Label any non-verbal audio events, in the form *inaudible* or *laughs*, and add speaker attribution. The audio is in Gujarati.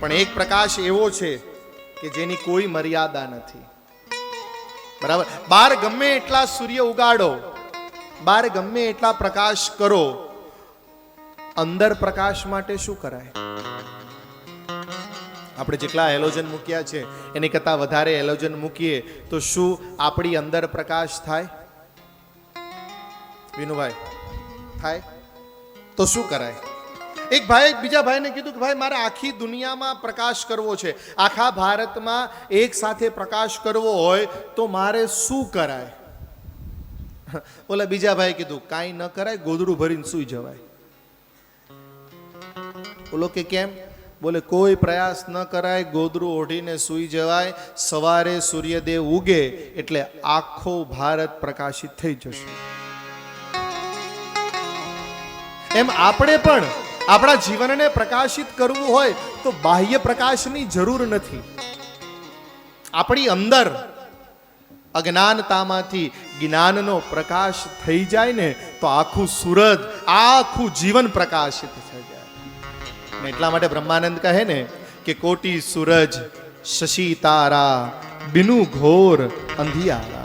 Speaker 1: પણ એક પ્રકાશ એવો છે કે જેની કોઈ મર્યાદા નથી. બરાબર? બાર ગમે એટલા સૂર્ય ઉગાડો, બાર ગમે એટલા પ્રકાશ કરો, અંદર પ્રકાશ માટે શું કરાય? આપણે જેટલા હેલોજન મૂક્યા છે, એની કરતાં વધારે હેલોજન મૂકીએ, તો શું આપણી અંદર પ્રકાશ થાય? વિનુભાઈ, થાય? તો શું કરાય? એક ભાઈ, બીજા ભાઈને કીધું કે, ભાઈ, મારે આખી દુનિયામાં પ્રકાશ કરવો છે. આખા ભારતમાં એક સાથે પ્રકાશ કરવો હોય તો મારે શું કરાય? *laughs* ઓલા બીજા ભાઈ કીધું, કાંઈ ન કરાય, ગોદડું ભરીને સૂઈ જવાય. બોલો કે કેમ? બોલે, કોઈ પ્રયાસ ન કરાય ગોદરું ઓઢીને સૂઈ જવાય, સવારે સૂર્યદેવ ઉગે એટલે આખો ભારત પ્રકાશિત થઈ જશે. એમ આપણે પણ આપણા જીવનને પ્રકાશિત કરવું હોય તો બાહ્ય પ્રકાશની જરૂર નથી. આપણી અંદર અજ્ઞાનતામાંથી જ્ઞાનનો પ્રકાશ થઈ જાય ને તો આખું સુરત આખું જીવન પ્રકાશિત થઈ જાય. એટલા માટે બ્રહ્માનંદ કહે ને કે કોટી સૂરજ શશી તારા, બિનુ ઘોર અંધિયારા.